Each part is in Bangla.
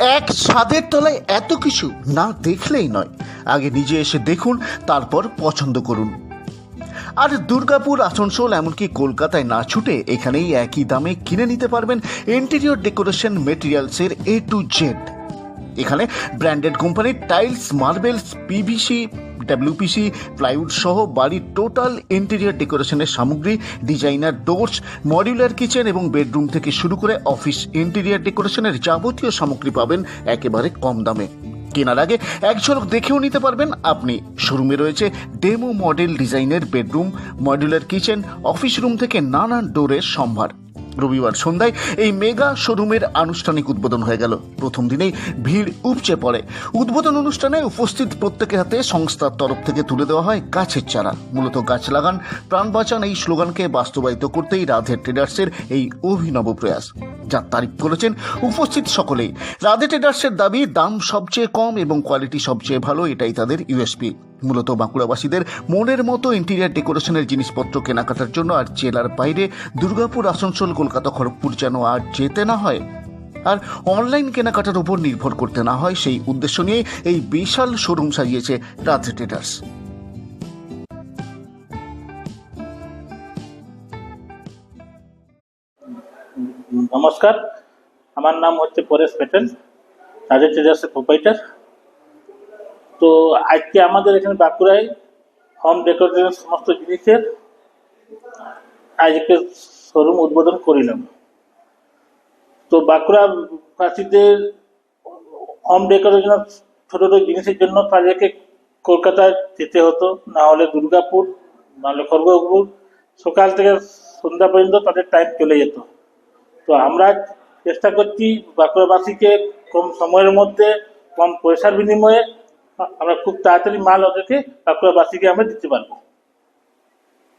এক ছাদের তলায় এত কিছু না দেখলেই নয়। আগে নিজে এসে দেখুন, তারপর পছন্দ করুন। আর দুর্গাপুর আসানসোল, এমনকি কলকাতায় না ছুটে এখানেই একই দামে কিনে নিতে পারবেন ইন্টেরিয়র ডেকোরেশন মেটেরিয়ালসের এ টু জেড এখানে ব্র্যান্ডেড কোম্পানির tiles, marbles, PVC, WPC, plywood সহ বাড়ির টোটাল ইন্টেরিয়ার ডেকোরেশনের সামগ্রী, ডিজাইনার ডোরস, মডিউলার কিচেন এবং বেডরুম থেকে শুরু করে অফিস ইন্টেরিয়ার ডেকোরেশনের যাবতীয় সামগ্রী পাবেন একেবারে কম দামে। কেনার আগে এক ঝলক দেখেও নিতে পারবেন, আপনি শোরুমে রয়েছে ডেমো মডেল ডিজাইনের bedroom, modular kitchen, office room থেকে নানান ডোরের সম্ভার। রবিবার সন্ধ্যায় এই মেগা শোরুমের আনুষ্ঠানিক উদ্বোধন হয়ে গেল। প্রথম দিনেই ভিড় উপচে পড়ে। উদ্বোধন অনুষ্ঠানে উপস্থিত প্রত্যেকের হাতে সংস্থার তরফ থেকে তুলে দেওয়া হয় গাছের চারা। মূলত গাছ লাগান, প্রাণ বাঁচান এই স্লোগানকে বাস্তবায়িত করতেই রাধে ট্রেডার্সের এই অভিনব প্রয়াস। যার তারিফ করেছেন উপস্থিত সকলেই। রাধে ট্রেডার্সের দাবি, দাম সবচেয়ে কম এবং কোয়ালিটি সবচেয়ে ভালো, এটাই তাদের ইউএসপি। মূলত বাঁকুড়াবাসীদের মনের মতো ইন্টেরিয়ার ডেকোরেশনের জিনিসপত্র কেনাকাটার জন্য আর জেলার বাইরে দুর্গাপুর, আসানসোল, কলকাতা, খড়গপুর যেন আর যেতে না হয়। আর অনলাইন কেনাকাটার উপর নির্ভর করতে না হয়, সেই উদ্দেশ্য নিয়ে এই বিশাল শোরুম সাজিয়েছে রাজ ট্রেডার্স। নমস্কার, আমার নাম হচ্ছে পরেশ প্যাটেল রাজা ট্রেডার্সের প্রোপাইটার তো আজকে আমাদের এখানে বাঁকুড়ায় হোম ডেকোরেশনের সমস্ত জিনিসের আজকে শোরুম উদ্বোধন করিলাম তো বাঁকুড়াবাসীদের হোম ডেকোরেশনের ছোট ছোট জিনিসের জন্য তাদেরকে কলকাতায় যেতে হতো, না হলে দুর্গাপুর নাহলে খড়গপুর। সকাল থেকে সন্ধ্যা পর্যন্ত তাদের টাইম চলে যেত। তো আমরা চেষ্টা করছি বাঁকুড়াবাসীকে কম সময়ের মধ্যে কম পয়সার বিনিময়ে আমরা খুব তাড়াতাড়ি মাল ওদেরকে বাঁকুড়াবাসীকে আমরা দিতে পারব।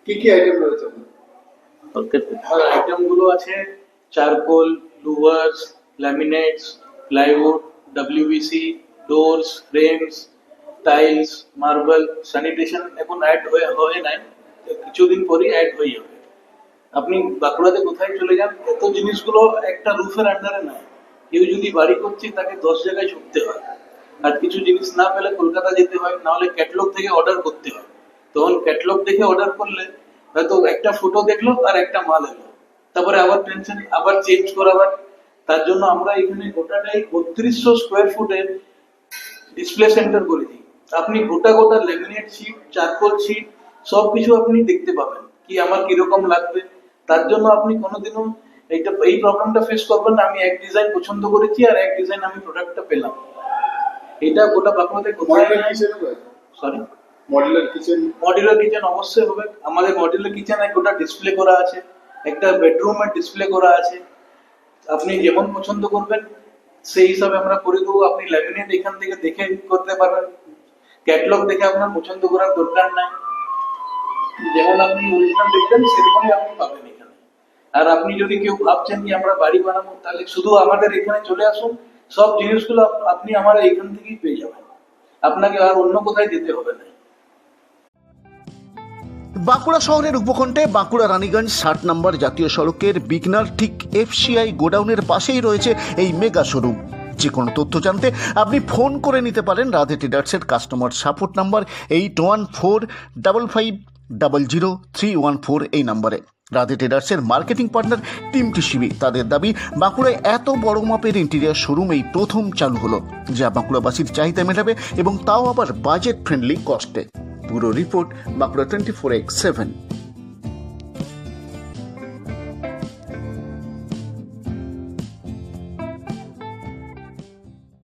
কি কি আইটেম রয়েছে আইটেমগুলো আছে charcoal louvers laminates plywood WPC doors frames tiles marble sanitation এখন অ্যাড হয়ে হয়ে নাই। কিছুদিন পরেই অ্যাড হয়ে যাবে। আপনি বাঁকুড়াতে কোথায় চলে যান এত জিনিসগুলো একটা রুফের আন্ডারে নাই। কেউ যদি বাড়ি করছে তাকে দশ জায়গায় ছুটতে হয়। আর কিছু জিনিস না পেলে কলকাতা যেতে হয় নাহলে ক্যাটলগ থেকে অর্ডার করতে হয়। তখন ক্যাটলগ দেখে অর্ডার করলে হয়তো একটা ফটো দেখল আর একটা মাল এলো। তারপরে আবার টেনশন আবার চেঞ্জ করাবার। তার জন্য আমরা এখানে গোটাটাই বত্রিশশো স্কোয়ার ফুটের ডিসপ্লে সেন্টার করে দিই আপনি গোটা গোটা ল্যামিনেট শিট চারকোল শিট সব কিছু আপনি দেখতে পাবেন কি আমার কীরকম লাগবে। তার জন্য আপনি কোনোদিনও এইটা, এই প্রবলেমটা ফেস করবেন না। আমি এক ডিজাইন পছন্দ করেছি আর এক ডিজাইন আমি প্রোডাক্টটা পেলাম। এটা গোটা বাঁকুড়াতে কোথায়? Modular kitchen sorry modular kitchen অবশ্যই হবে। আমাদের মডিউলার কিচেন গোটা ডিসপ্লে করা আছে। একটা বেডরুমের ডিসপ্লে করা আছে। আপনি যেমন পছন্দ করবেন সেই হিসাবে আমরা করে দেবো। আপনি ল্যামিনেট এখান থেকে দেখে করতে পারবেন। ক্যাটলগ দেখে আপনার পছন্দ করার দরকার নাই। যেমন আপনি অরিজিনাল দেখবেন সেরকমই আপনি পাবেন এখানে। আর আপনি যদি কেউ ভাবছেন যে আমরা বাড়ি বানাবো তাহলে শুধু আমাদের এখানে চলে আসুন। সব জিনিসগুলো আপনি আমার এখান থেকেই পেয়ে যাবেন। আপনাকে আর অন্য কোথায় যেতে হবে না। বাঁকুড়া শহরের উপকণ্ঠে বাঁকুড়া রানীগঞ্জ ষাট নম্বর জাতীয় সড়কের বিগনার ঠিক এফসিআই গোডাউনের পাশেই রয়েছে এই মেগা শোরুম। যে কোনো তথ্য জানতে আপনি ফোন করে নিতে পারেন Radhe ট্রেডার্সের customer support number eight one four double five double zero three one four এই নাম্বারে। রাধে ট্রেডার্সের মার্কেটিং পার্টনার টিম শিবি তাদের দাবি, বাঁকুড়ায় এত বড় মাপের ইন্টেরিয়ার শোরুম এই প্রথম চালু হলো, যা বাঁকুড়াবাসীর চাহিদা মেটাবে এবং তাও আবার বাজেট ফ্রেন্ডলি কস্টে পুরো report Bankura twenty four X seven